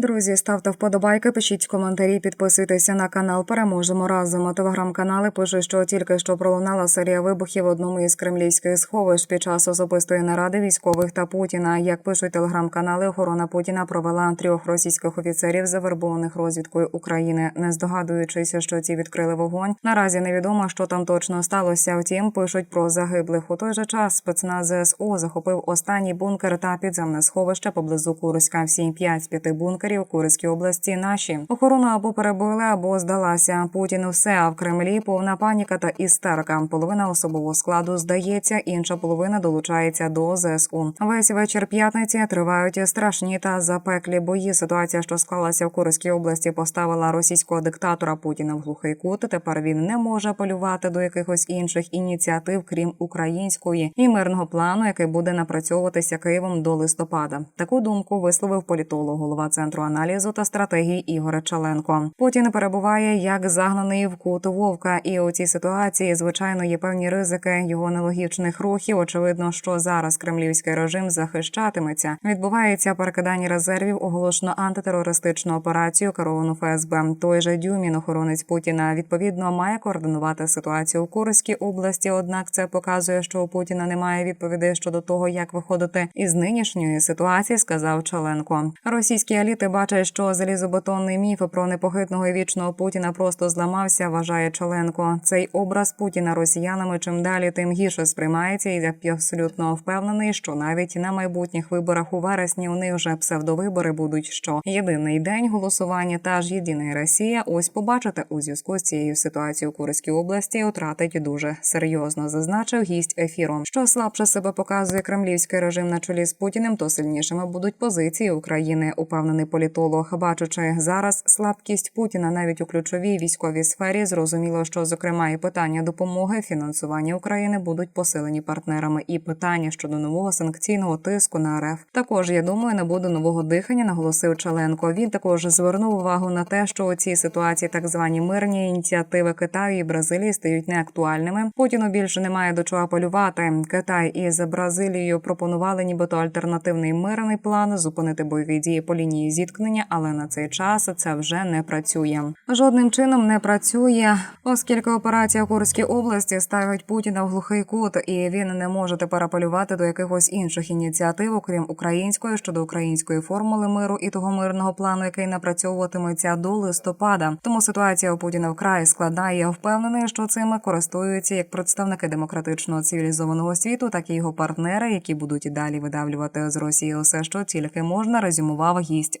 Друзі, ставте вподобайки, пишіть коментарі, підписуйтеся на канал. Переможемо разом. Телеграм-канали пишуть, що тільки що пролунала серія вибухів в одному із кремлівських сховищ під час особистої наради військових та Путіна. Як пишуть телеграм-канали, охорона Путіна провела трьох російських офіцерів, завербованих розвідкою України, не здогадуючись, що ці відкрили вогонь. Наразі невідомо, що там точно сталося. Втім, пишуть про загиблих. У той же час спецназ ЗСУ захопив останній бункер та підземне сховище поблизу Курська. Всі п'ять з п'яти бункерів у Курській області наші. Охорону або перебили, або здалася. Путін все, а в Кремлі повна паніка та істерика. Половина особового складу здається, інша половина долучається до ЗСУ. Весь вечір п'ятниці тривають страшні та запеклі бої. Ситуація, що склалася в Курській області, поставила російського диктатора Путіна в глухий кут. Тепер він не може апелювати до якихось інших ініціатив, крім української і мирного плану, який буде напрацьовуватися Києвом до листопада. Таку думку висловив політолог, голова центру аналізу та стратегії Ігор Чаленко. Путін перебуває як загнаний в кут вовка, і у цій ситуації, звичайно, є певні ризики його нелогічних рухів. Очевидно, що зараз кремлівський режим захищатиметься. Відбувається перекидання резервів, оголошено антитерористичну операцію керовану ФСБ. Той же Дюмін, охоронець Путіна, відповідно має координувати ситуацію у Курській області. Однак це показує, що у Путіна немає відповідей щодо того, як виходити із нинішньої ситуації, сказав Чаленко. Російські еліти бачать, що залізобетонний міф про непохитного і вічного Путіна просто зламався. Вважає Чаленко. Цей образ Путіна росіянами чим далі, тим гірше сприймається, і я абсолютно впевнений, що навіть на майбутніх виборах у вересні у них вже псевдовибори будуть. Що єдиний день голосування та ж єдина Росія. Ось побачите у зв'язку з цією ситуацією у Курській області втратить дуже серйозно, зазначив гість ефіру. Що слабше себе показує кремлівський режим на чолі з Путіним, то сильнішими будуть позиції України. Упевнений політолог, бачучи зараз слабкість Путіна навіть у ключовій військовій сфері, зрозуміло, що зокрема і питання допомоги фінансування України будуть посилені партнерами, і питання щодо нового санкційного тиску на РФ. Також я думаю, не буде нового дихання, наголосив Чаленко. Він також звернув увагу на те, що у цій ситуації так звані мирні ініціативи Китаю і Бразилії стають неактуальними. Путіну більше немає до чого апелювати. Китай із Бразилією пропонували, нібито альтернативний мирний план зупинити бойові дії по лінії зіткнення, але на цей час це вже не працює. Жодним чином не працює, оскільки операція в Курській області ставить Путіна в глухий кут, і він не може тепер апелювати до якихось інших ініціатив, окрім української щодо української формули миру і того мирного плану, який напрацьовуватиметься до листопада. Тому ситуація у Путіна вкрай складна. і Я впевнений, що цими користуються як представники демократичного цивілізованого світу, так і його партнери, які будуть і далі видавлювати з Росії усе, що тільки можна, резюмував гість